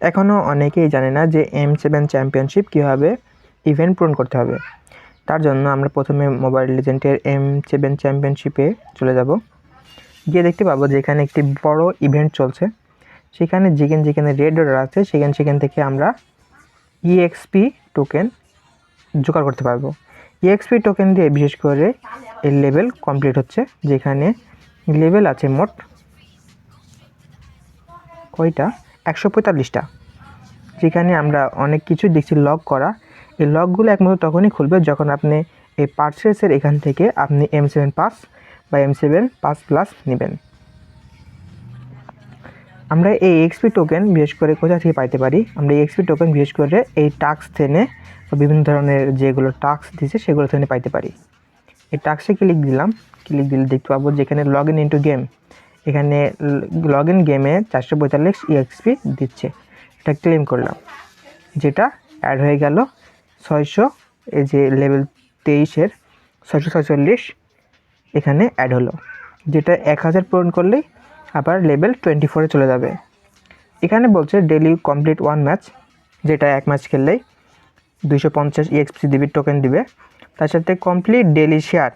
এখনও অনেকেই জানে না যে এম সেভেন চ্যাম্পিয়নশিপ কীভাবে ইভেন্ট পূরণ করতে হবে। তার জন্য আমরা প্রথমে মোবাইল লিজেন্ডের এম সেভেন চ্যাম্পিয়নশিপে চলে যাব। গিয়ে দেখতে পাবো যে এখানে একটি বড় ইভেন্ট চলছে। সেখানে যেখানে যেখানে রেড অর্ডার আছে, সেখানে সেখান থেকে আমরা E ইএক্সপি টোকেন জোগাড় করতে পারব। ইএক্সপি টোকেন দিয়ে বিশেষ করে এর লেভেল কমপ্লিট হচ্ছে, যেখানে লেভেল আছে মোট কয়টা? একশো পঁয়তাল্লিশটা। যেখানে আমরা অনেক কিছু দেখছি লগ করা। এই লগগুলো একমাত্র তখনই খুলবে যখন আপনি এই পার্সেসের এখান থেকে আপনি এম সেভেন পাস বা এম সেভেন পাস প্লাস নেবেন। আমরা এই এক্সপি টোকেন বিশেষ করে কোথা থেকে পাইতে পারি? আমরা এই এক্সপি টোকেন বিশেষ করে এই থেকে বা বিভিন্ন ধরনের যেগুলো টাস্ক দিছে সেগুলো থেনে পাইতে পারি। এই টাক্সে ক্লিক দিলাম। ক্লিক দিলে দেখতে পাবো যেখানে লগ ইন ইন্টু গেম এখানে লগ ইন গেমে চারশো পঁয়তাল্লিশ ইএক্সপি দিচ্ছে। এটা ক্লেম করলাম। যেটা অ্যাড হয়ে গেল ছয়শো, এই যে লেভেল তেইশের ছয়শো ছয়চল্লিশ এখানে অ্যাড হলো। যেটা এক হাজার পূরণ করলেই আবার লেভেল টোয়েন্টি ফোরে চলে যাবে। এখানে বলছে ডেলি কমপ্লিট ওয়ান ম্যাচ যেটা এক ম্যাচ খেললেই দুইশো পঞ্চাশ ইএক্সপি দিবি টোকেন দিবে। তার সাথে কমপ্লিট ডেলি শেয়ার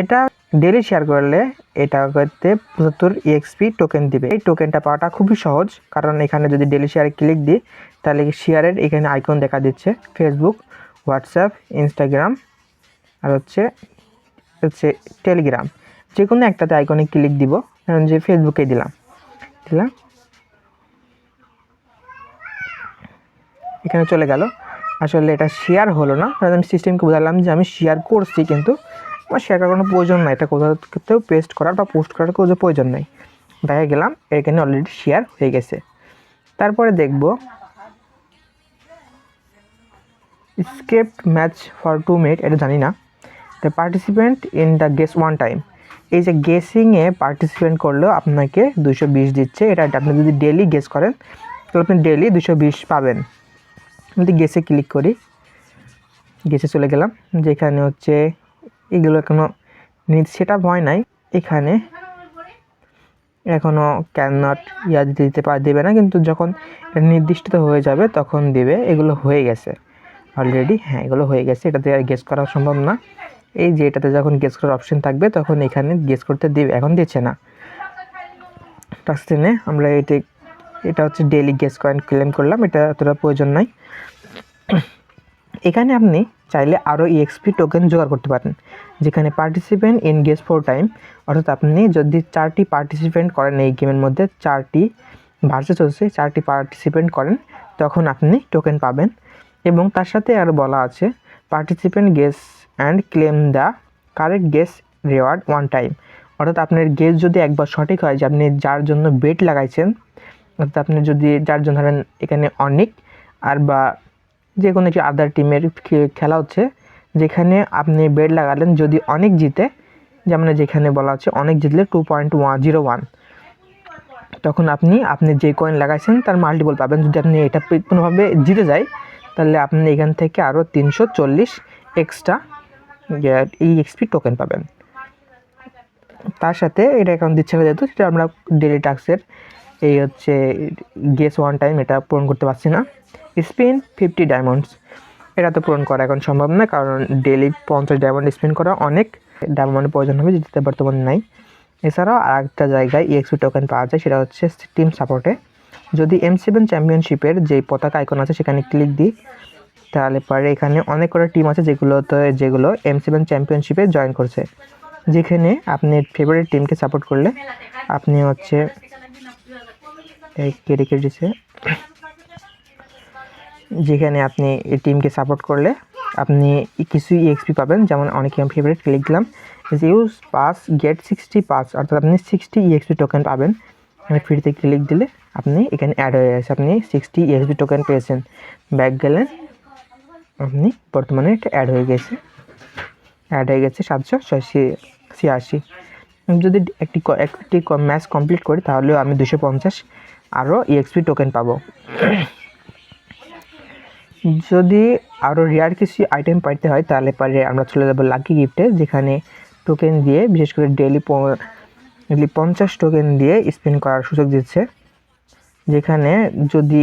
এটা ডেলি শেয়ার করলে এটা করতে পঁচাত্তর ইএক্সপি টোকেন দিবে। এই টোকেনটা পাওয়াটা খুবই সহজ, কারণ এখানে যদি ডেলি শেয়ারে ক্লিক দিই, তাহলে শেয়ারের এখানে আইকন দেখা দিচ্ছে। ফেসবুক হোয়াটসঅ্যাপ ইনস্টাগ্রাম আর হচ্ছে হচ্ছে টেলিগ্রাম যে কোনো একটাতে আইকনে ক্লিক দিব, কারণ যে ফেসবুকে দিলাম। দিলাম। এখানে চলে গেল। আসলে এটা শেয়ার হলো না আমি সিস্টেমকে বোঝালাম যে আমি শেয়ার করছি কিন্তু আমার শেয়ার করার কোনো প্রয়োজন নাই। এটা কোথাও পেস্ট করার বা পোস্ট করার কোনো প্রয়োজন নেই। দেখা গেলাম, এখানে অলরেডি শেয়ার হয়ে গেছে। তারপরে দেখব script match for two minute এটা জানি না। The participant in the guess one time এই যে গেসিংয়ে পার্টিসিপেন্ট করলেও আপনাকে দুশো বিশ দিচ্ছে। এটা আপনি যদি ডেলি গেস করেন, তাহলে আপনি ডেলি দুশো বিশ পাবেন। যদি গেসে ক্লিক করি গেসে চলে গেলাম। যেখানে হচ্ছে এগুলো এখনও সেট হয় নাই। এখানে এখনও ক্যান নট ইয়া দিতে পার দেবে না, কিন্তু যখন এটা নির্দিষ্ট হয়ে যাবে তখন দেবে। এগুলো হয়ে গেছে অলরেডি হ্যাঁ এগুলো হয়ে গেছে। এটাতে আর গেস করা সম্ভব না। এই যে এটাতে যখন গেস করার অপশন থাকবে তখন এখানে গেস করতে দেবে, এখন দিচ্ছে না। টাস্টেনে আমরা এটি এটা হচ্ছে ডেলি গেস কয়েন ক্লেম করলাম, এটা এতটা প্রয়োজন নাই। এখানে আপনি চাইলে আরও ইএক্সপি টোকেন জোগাড় করতে পারেন, যেখানে participant in guess four time অর্থাৎ আপনি যদি চারটি পার্টিসিপেন্ট করেন এই গেমের মধ্যে, চারটি ভার্সেস হচ্ছে চারটি পার্টিসিপেন্ট করেন, তখন আপনি টোকেন পাবেন। এবং তার সাথে আরও বলা আছে participant guess and claim the correct guess reward one time অর্থাৎ আপনার গেস যদি একবার সঠিক হয়, যে আপনি যার জন্য বেট লাগাইছেন, অর্থাৎ আপনি যদি, যার জন্য ধরেন এখানে অনেক, আর বা যে কোনো একটি আদার টিমের খেলা হচ্ছে, যেখানে আপনি বেড লাগালেন যদি অনেক জিতে, যেমন যেখানে বলা আছে অনেক জিতলে two point one zero one তখন আপনি আপনি যে কয়েন লাগাইছেন, তার মাল্টিপল পাবেন। যদি আপনি এটা কোনোভাবে জিতে যায়, তাহলে আপনি এখান থেকে আরও তিনশো চল্লিশ এক্সট্রা এই এক্সপি টোকেন পাবেন। তার সাথে এটা এখন দিচ্ছে যেহেতু সেটা আমরা ডেলি টাক্সের এই হচ্ছে গেস ওয়ান টাইম এটা পূরণ করতে পারছি না। স্পিন ফিফটি ডায়মন্ডস এটা তো পূরণ করা এখন সম্ভব না, কারণ ডেলি পঞ্চাশ ডায়মন্ড স্পিন করা অনেক ডায়মন্ডের প্রয়োজন হবে যেটা বর্তমানে নাই। এছাড়াও আর একটা জায়গায় ইএক্সপি টোকেন পাওয়া যায়, সেটা হচ্ছে টিম সাপোর্টে যদি এম সেভেন চ্যাম্পিয়নশিপের যে পতাকা আইকন আছে, সেখানে ক্লিক দিই, তাহলে পরে এখানে অনেক কটা টিম আছে, যেগুলোতে, যেগুলো এম সেভেন চ্যাম্পিয়নশিপে জয়েন করছে। যেখানে আপনি ফেভারিট টিমকে সাপোর্ট করলে, আপনি হচ্ছে কেটে কেটেছে যেখানে আপনি এই টিমকে সাপোর্ট করলে আপনি কিছু ইএক্সপি পাবেন। যেমন অনেকে আমি ফেভারিট ক্লিক দিলাম use pass get sixty pass অর্থাৎ আপনি সিক্সটি ইএক্সপি টোকেন পাবেন। ফ্রিতে ক্লিক দিলে আপনি এখানে অ্যাড হয়ে গেছে। আপনি সিক্সটি ইএক্সপি টোকেন পেয়েছেন। ব্যাক গেলেন, আপনি বর্তমানে এটা অ্যাড হয়ে গেছে। অ্যাড হয়ে গেছে সাতশো ছয়শি ছিয়াশি। যদি একটি একটি ম্যাচ কমপ্লিট করি, তাহলেও আমি দুশো পঞ্চাশ আরও ইএক্সপি টোকেন পাবো। যদি আরও রেয়ার কিছু আইটেম পাইতে হয়, তাহলে পরে আমরা চলে যাব লাকি গিফটে যেখানে টোকেন দিয়ে, বিশেষ করে ডেলি ডেলি পঞ্চাশ টোকেন দিয়ে স্পেন্ড করার সুযোগ দিচ্ছে। যেখানে যদি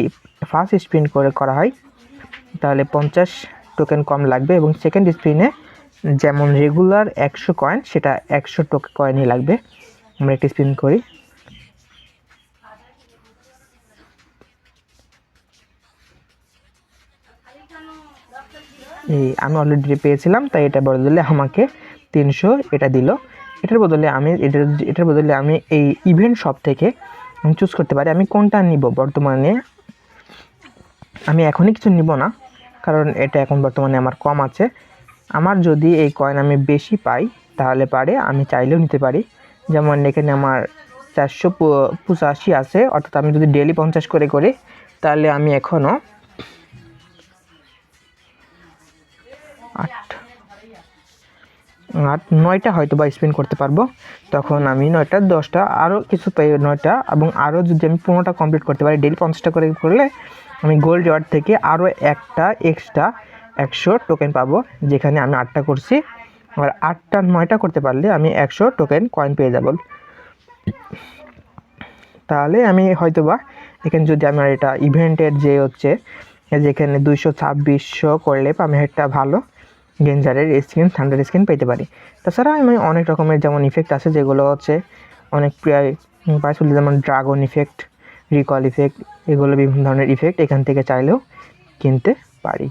ফার্স্ট স্পিন করে করা হয়, তাহলে পঞ্চাশ টোকেন কম লাগবে এবং সেকেন্ড স্পিনে যেমন রেগুলার একশো কয়েন সেটা একশো টোকেন কয়েনই লাগবে। আমরা একটি স্পিন করি। এই আমি অলরেডি পেয়েছিলাম, তাই এটা বদলে আমাকে তিনশো এটা দিল। এটার বদলে আমি, এটার এটার বদলে আমি এই ইভেন্ট শপ থেকে আমি চুজ করতে পারি। আমি কোনটা নিব বর্তমানে? আমি এখনই কিছু নিব না, কারণ এটা এখন বর্তমানে আমার কম আছে। আমার যদি এই কয়েন আমি বেশি পাই, তাহলে পারে, আমি চাইলেও নিতে পারি। যেমন এখানে আমার চারশো পঁচাশি আছে, অর্থাৎ আমি যদি ডেলি পঞ্চাশ করে করি, তাহলে আমি এখনও আট নয়টা হয়তো বা স্পিন করতে পারব। তখন আমি নয়টা, দশটা আরও কিছু পাই নয়টা এবং আরও যদি আমি পনেরোটা কমপ্লিট করতে পারি ডেলি পঞ্চাশটা করে করলে আমি গোল্ড রিওয়ার্ড থেকে আরও একটা এক্সট্রা একশো টোকেন পাবো, যেখানে আমি আটটা করছি। আর আটটা, নয়টা করতে পারলে আমি একশো টোকেন কয়েন পেয়ে যাব। তাহলে আমি হয়তো বা এখানে যদি আমার এটা ইভেন্টের যে হচ্ছে, যেখানে দুইশো, ছাব্বিশশো করলে আমি একটা ভালো গেঞ্জারের স্ক্রিন থান্ডার স্ক্রিন পেতে পারি। তাছাড়া আমি অনেক রকমের যেমন ইফেক্ট আছে, যেগুলো হচ্ছে অনেক প্রায় পাইছিল যেমন ড্রাগন ইফেক্ট রিকল ইফেক্ট এগুলো বিভিন্ন ধরনের ইফেক্ট এখান থেকে চাইলেও কিনতে পারি।